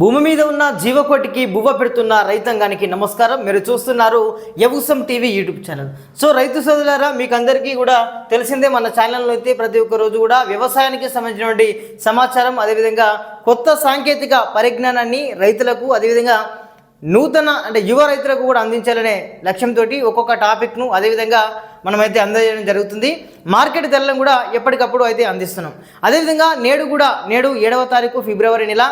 భూమి మీద ఉన్న జీవకోటికి బువ్వ పెడుతున్న రైతాంగానికి నమస్కారం. మీరు చూస్తున్నారు Yavusam TV YouTube channel. So రైతు సోదరులారా మీకు అందరికీ కూడా తెలిసిందే మన ఛానల్లో అయితే ప్రతి ఒక్క రోజు కూడా వ్యవసాయానికి సంబంధించినటువంటి సమాచారం అదేవిధంగా కొత్త సాంకేతిక పరిజ్ఞానాన్ని రైతులకు అదేవిధంగా నూతన అంటే యువ రైతులకు కూడా అందించాలనే లక్ష్యంతో ఒక్కొక్క టాపిక్ను అదేవిధంగా మనమైతే అందజేయడం జరుగుతుంది. మార్కెట్ ధరలను కూడా ఎప్పటికప్పుడు అయితే అందిస్తున్నాం. అదేవిధంగా నేడు కూడా నేడు ఏడవ తారీఖు ఫిబ్రవరి నెల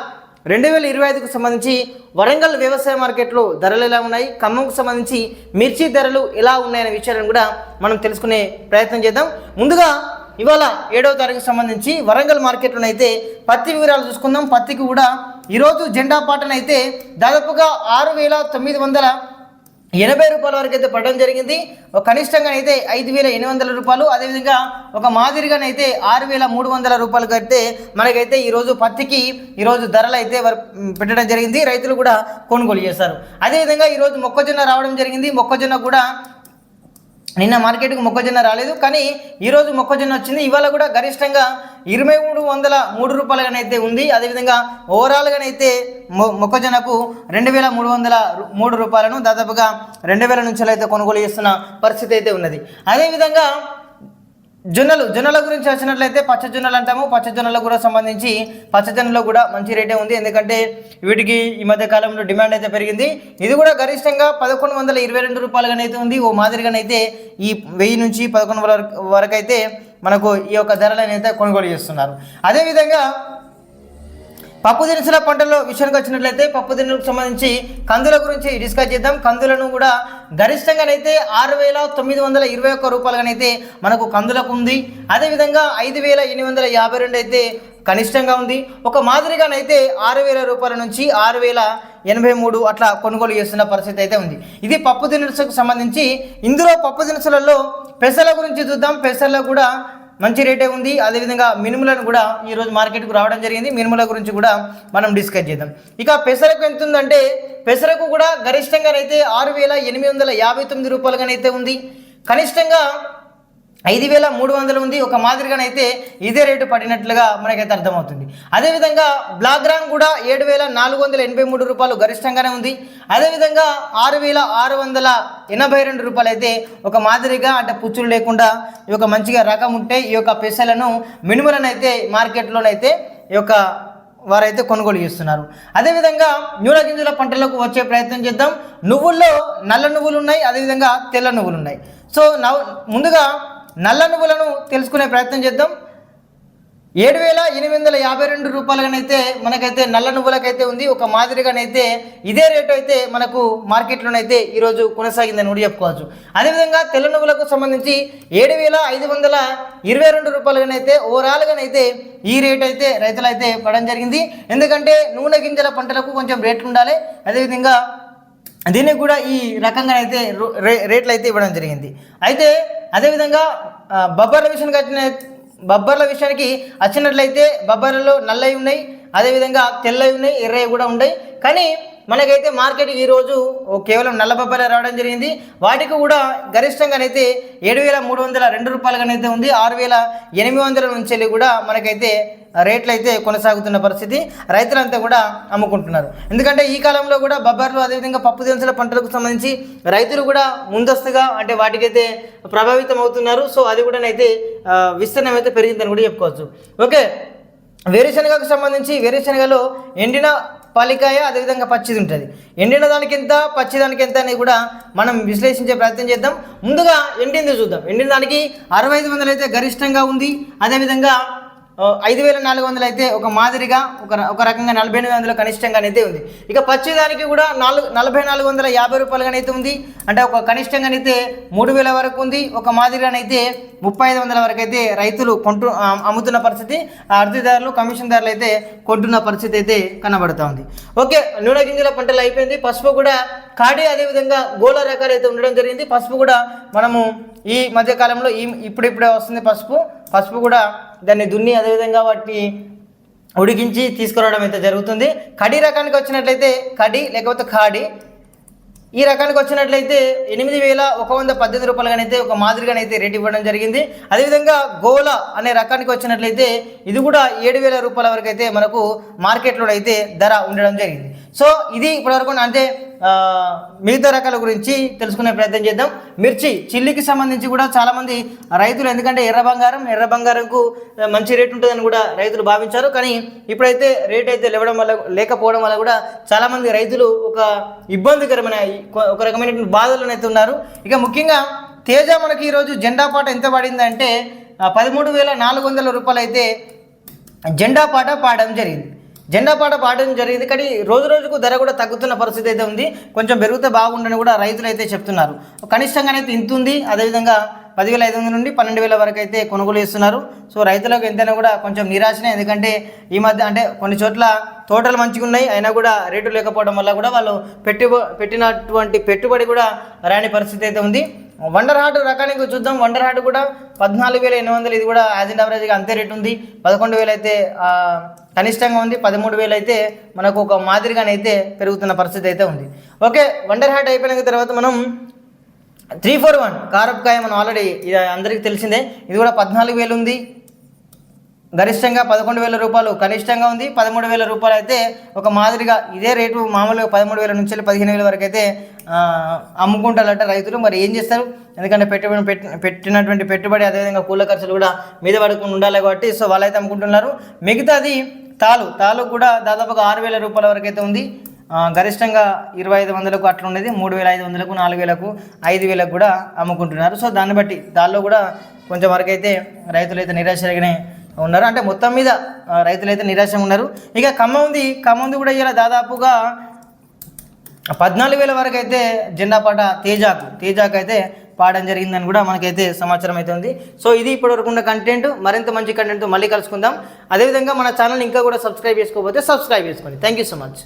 రెండు వేల ఇరవై ఐదుకు సంబంధించి వరంగల్ వ్యవసాయ మార్కెట్లో ధరలు ఎలా ఉన్నాయి? ఖమ్మంకు సంబంధించి మిర్చి ధరలు ఎలా ఉన్నాయనే విషయాలను కూడా మనం తెలుసుకునే ప్రయత్నం చేద్దాం. ముందుగా ఇవాళ ఏడవ తారీఖు సంబంధించి వరంగల్ మార్కెట్లోనైతే అయితే పత్తి వివరాలు చూసుకుందాం. పత్తికి కూడా ఈరోజు జెండా పాటనైతే దాదాపుగా ఆరు వేల తొమ్మిది వందల ఎనభై రూపాయల వరకు అయితే పడడం జరిగింది. కనిష్టంగా కనిష్టంగానైతే ఐదు వేల ఎనిమిది వందల రూపాయలు. అదేవిధంగా ఒక మాదిరిగానైతే ఆరు వేల మూడు వందల రూపాయలకు అయితే మనకైతే ఈరోజు పత్తికి ఈరోజు ధరలు అయితే పెట్టడం జరిగింది. రైతులు కూడా కొనుగోలు చేస్తారు అదేవిధంగా ఈరోజు మొక్కజొన్న రావడం జరిగింది. మొక్కజొన్న కూడా నిన్న మార్కెట్కు మొక్కజొన్న రాలేదు కానీ ఈరోజు మొక్కజొన్న వచ్చింది. ఇవాళ కూడా గరిష్టంగా ఇరవై మూడు వందల మూడు రూపాయలుగానైతే ఉంది. అదేవిధంగా ఓవరాల్గానైతే మొ మొక్కజొన్నకు రెండు వేల మూడు వందల మూడు రూపాయలను దాదాపుగా రెండు వేల నుంచి అయితే కొనుగోలు చేస్తున్న పరిస్థితి అయితే ఉన్నది. అదేవిధంగా జొన్నలు జొన్నల గురించి వచ్చినట్లయితే పచ్చ జొన్నలు అంటాము. పచ్చ జొన్నలకు కూడా సంబంధించి పచ్చ జొన్నలో కూడా మంచి రేటే ఉంది. ఎందుకంటే వీటికి ఈ మధ్య కాలంలో డిమాండ్ అయితే పెరిగింది. ఇది కూడా గరిష్టంగా పదకొండు వందల ఇరవై రెండు రూపాయలుగానైతే ఉంది. ఓ మాదిరిగానైతే ఈ వెయ్యి నుంచి పదకొండు వరకు- వరకు అయితే మనకు ఈ యొక్క ధరలను అయితే కొనుగోలు చేస్తున్నారు. అదేవిధంగా పప్పు దినుసుల పంటలో విషయానికి వచ్చినట్లయితే పప్పు దినుసులకు సంబంధించి కందుల గురించి డిస్కస్ చేద్దాం. కందులను కూడా గరిష్టంగానైతే ఆరు వేల తొమ్మిది వందల ఇరవై ఒక్క రూపాయలుగానైతే మనకు కందులకు ఉంది. అదేవిధంగా ఐదు వేల ఎనిమిది వందల యాభై రెండు అయితే కనిష్టంగా ఉంది. ఒక మాదిరిగానైతే ఆరు వేల రూపాయల నుంచి ఆరు వేల ఎనభై మూడు అట్లా కొనుగోలు చేస్తున్న పరిస్థితి అయితే ఉంది. ఇది పప్పు దినుసులకు సంబంధించి ఇందులో పప్పు దినుసులలో పెసల గురించి చూద్దాం. పెసల్లో కూడా మంచి రేటే ఉంది. అదేవిధంగా మినుములను కూడా ఈరోజు మార్కెట్కు రావడం జరిగింది. మినుముల గురించి కూడా మనం డిస్కస్ చేద్దాం. ఇక పెసరకు ఎంత ఉందంటే పెసరకు కూడా గరిష్టంగానైతే ఆరు వేల ఎనిమిది వందల యాభై తొమ్మిది రూపాయలుగానైతే ఉంది. కనిష్టంగా ఐదు వేల మూడు వందలు ఉంది. ఒక మాదిరిగానైతే ఇదే రేటు పడినట్లుగా మనకైతే అర్థమవుతుంది. అదేవిధంగా బ్లాక్ గ్రామ్ కూడా ఏడు వేల నాలుగు వందల ఎనభై మూడు రూపాయలు గరిష్టంగానే ఉంది. అదేవిధంగా ఆరు వేల ఆరు వందల ఎనభై రెండు రూపాయలు అయితే ఒక మాదిరిగా అంటే పుచ్చులు లేకుండా ఈ యొక్క మంచిగా రకం ఉంటే ఈ యొక్క పెసలను మినుములను అయితే మార్కెట్లోనైతే ఈ యొక్క వారైతే కొనుగోలు చేస్తున్నారు. అదేవిధంగా నూనె గింజల పంటలకు వచ్చే ప్రయత్నం చేద్దాం. నువ్వుల్లో నల్ల నువ్వులు ఉన్నాయి అదేవిధంగా తెల్ల నువ్వులు ఉన్నాయి సో నవ్ ముందుగా నల్ల నువ్వులను తెలుసుకునే ప్రయత్నం చేద్దాం. ఏడు వేల ఎనిమిది వందల యాభై రెండు రూపాయలుగానైతే మనకైతే నల్ల నువ్వులకైతే ఉంది. ఒక మాదిరిగానైతే ఇదే రేటు అయితే మనకు మార్కెట్లోనైతే ఈరోజు కొనసాగిందని కూడా చెప్పుకోవచ్చు. అదేవిధంగా తెల్ల నువ్వులకు సంబంధించి ఏడు వేల ఐదు వందల ఇరవై రెండు రూపాయలుగానైతే ఓవరాల్గానైతే ఈ రేట్ అయితే రైతులైతే పడడం జరిగింది. ఎందుకంటే నూనె గింజల పంటలకు కొంచెం రేట్లు ఉండాలి. అదేవిధంగా దీనికి కూడా ఈ రకంగా అయితే రే రేట్లు అయితే ఇవ్వడం జరిగింది. అయితే అదేవిధంగా బొబ్బర్ల విషయానికి వచ్చిన బొబ్బర్ల విషయానికి వచ్చినట్లయితే బొబ్బర్లలో నల్లవి ఉన్నాయి. అదేవిధంగా తెల్లవి ఉన్నాయి ఎర్రవి కూడా ఉన్నాయి. కానీ మనకైతే మార్కెట్ ఈరోజు కేవలం నల్ల బొబ్బర్లు రావడం జరిగింది. వాటికి కూడా గరిష్టంగానైతే ఏడు వేల మూడు వందల రెండు రూపాయలుగానైతే ఉంది. ఆరు వేల ఎనిమిది వందల నుంచి వెళ్ళి కూడా మనకైతే రేట్లు అయితే కొనసాగుతున్న పరిస్థితి. రైతులంతా కూడా అమ్ముకుంటున్నారు. ఎందుకంటే ఈ కాలంలో కూడా బొబ్బర్లు అదేవిధంగా పప్పు దినుసుల పంటలకు సంబంధించి రైతులు కూడా ముందస్తుగా అంటే వాటికైతే ప్రభావితం అవుతున్నారు. సో అది కూడా అయితే విస్తీర్ణం అయితే పెరిగిందని కూడా చెప్పుకోవచ్చు. ఓకే. వేరుశనగకు సంబంధించి వేరుశనగలో ఎండిన పాలికాయ అదేవిధంగా పచ్చిది ఉంటుంది. ఎండిన దానికి ఎంత పచ్చి దానికి ఎంత అనేది కూడా మనం విశ్లేషించే ప్రయత్నం చేద్దాం. ముందుగా ఎండింది చూద్దాం. ఎండిన దానికి అరవై ఐదు వందలు అయితే గరిష్టంగా ఉంది. అదేవిధంగా ఐదు వేల నాలుగు వందలు అయితే ఒక మాదిరిగా ఒక ఒక రకంగా నలభై ఎనిమిది వందలు కనిష్టంగానైతే ఉంది. ఇక పచ్చిదానికి కూడా నాలుగు నలభై నాలుగు వందల యాభై రూపాయలుగానైతే ఉంది. అంటే ఒక కనిష్టంగానైతే మూడు వేల వరకు ఉంది. ఒక మాదిరిగానైతే ముప్పై ఐదు వందల వరకు అయితే రైతులు కొంటు అమ్ముతున్న పరిస్థితి ఆ కమిషన్ కమిషన్దారులు అయితే కొంటున్న పరిస్థితి అయితే కనబడుతూ ఉంది. ఓకే నూనె గింజల పంటలు అయిపోయింది. పసుపు కూడా కాడి అదేవిధంగా గోళ రకాలు అయితే ఉండడం జరిగింది. పసుపు కూడా మనము ఈ మధ్యకాలంలో ఈ ఇప్పుడిప్పుడే వస్తుంది పసుపు. పసుపు కూడా దాన్ని దున్ని అదేవిధంగా వాటిని ఉడికించి తీసుకురావడం అయితే జరుగుతుంది. కడి రకానికి వచ్చినట్లయితే కడి లేకపోతే కాడి ఈ రకానికి వచ్చినట్లయితే ఎనిమిది వేల ఒక వంద పద్దెనిమిది రూపాయలుగానైతే ఒక మాదిరిగానైతే రేట్ ఇవ్వడం జరిగింది. అదేవిధంగా గోల అనే రకానికి వచ్చినట్లయితే ఇది కూడా ఏడు వేల రూపాయల వరకు అయితే మనకు మార్కెట్లో అయితే ధర ఉండడం జరిగింది. సో ఇది ఇప్పటివరకు అంటే మిగతా రకాల గురించి తెలుసుకునే ప్రయత్నం చేద్దాం. మిర్చి చిల్లికి సంబంధించి కూడా చాలామంది రైతులు ఎందుకంటే ఎర్ర బంగారం ఎర్ర బంగారంకు మంచి రేటు ఉంటుందని కూడా రైతులు భావించారు. కానీ ఇప్పుడైతే రేట్ అయితే లేవడం వల్ల లేకపోవడం వల్ల కూడా చాలామంది రైతులు ఒక ఇబ్బందికరమైన ఒక రకమైనటువంటి బాధలు అయితే ఉన్నారు. ఇక ముఖ్యంగా తేజ మనకి ఈరోజు జెండా పాట ఎంత పడిందంటే పదమూడు వేల నాలుగు వందల రూపాయలు అయితే జెండా పాట పాడడం జరిగింది. జెండా పాట పాడడం జరిగింది. కానీ రోజు రోజుకు ధర కూడా తగ్గుతున్న పరిస్థితి అయితే ఉంది. కొంచెం పెరిగితే బాగుండని కూడా రైతులు అయితే చెప్తున్నారు. కనిష్టంగానైతే ఇంత ఉంది. అదేవిధంగా పదివేల ఐదు వందల నుండి పన్నెండు వేల వరకు అయితే కొనుగోలు చేస్తున్నారు. సో రైతులకు ఎంతైనా కూడా కొంచెం నిరాశనే. ఎందుకంటే ఈ మధ్య అంటే కొన్ని చోట్ల తోటలు మంచిగా ఉన్నాయి. అయినా కూడా రేటు లేకపోవడం వల్ల కూడా వాళ్ళు పెట్టి పెట్టినటువంటి పెట్టుబడి కూడా రాని పరిస్థితి అయితే ఉంది. వండర్ హార్ట్ రకానికి చూద్దాం. వండర్ హార్ట్ కూడా పద్నాలుగు వేల ఎనిమిది వందలు. ఇది కూడా యాజ్ అండ్ అవరేజ్గా అంతే రేట్ ఉంది. పదకొండు వేలు అయితే కనిష్టంగా ఉంది. పదమూడు వేలు అయితే మనకు ఒక మాదిరిగానైతే పెరుగుతున్న పరిస్థితి అయితే ఉంది. ఓకే వండర్ హ్యాట్ అయిపోయిన తర్వాత మనం త్రీ ఫోర్ వన్ కారపకాయ మనం ఆల్రెడీ ఇది అందరికీ తెలిసిందే. ఇది కూడా పద్నాలుగు వేలు ఉంది. గరిష్టంగా పదకొండు వేల రూపాయలు కనిష్టంగా ఉంది. పదమూడు వేల రూపాయలు అయితే ఒక మాదిరిగా ఇదే రేటు మామూలుగా పదమూడు వేల నుంచి వెళ్ళి పదిహేను వేల వరకు అయితే ఆ, అమ్ముకుంటారట రైతులు. మరి ఏం చేస్తారు? ఎందుకంటే పెట్టుబడి పెట్టి- పెట్టినటువంటి పెట్టుబడి అదేవిధంగా కూల ఖర్చులు కూడా మీద పడుకుని ఉండాలి కాబట్టి సో వాళ్ళైతే అమ్ముకుంటున్నారు. మిగతాది తాలు. తాలు కూడా దాదాపుగా ఆరు వేల రూపాయల వరకు అయితే ఉంది గరిష్టంగా ఇరవై ఐదు వందలకు అట్లా ఉండేది మూడు వేల ఐదు వందలకు నాలుగు వేలకు ఐదు వేలకు కూడా అమ్ముకుంటున్నారు. సో దాన్ని బట్టి దానిలో కూడా కొంచెం వరకు అయితే రైతులు అయితే నిరాశగానే ఉన్నారు. అంటే మొత్తం మీద రైతులు అయితే నిరాశగా ఉన్నారు. ఇక ఖమ్మం ఉంది. ఖమ్మం ఉంది కూడా ఇలా దాదాపుగా పద్నాలుగు వేల వరకు అయితే జెండాపాట తేజాకు తేజాకు అయితే పాడడం జరిగిందని కూడా మనకైతే సమాచారం అయితే ఉంది సో ఇది ఇప్పటివరకు ఉన్న కంటెంట్ మరింత మంచి కంటెంట్తో మళ్ళీ కలుసుకుందాం. అదేవిధంగా మన ఛానల్ ఇంకా కూడా సబ్స్క్రైబ్ చేసుకోకపోతే సబ్స్క్రైబ్ చేసుకోండి. Thank you so much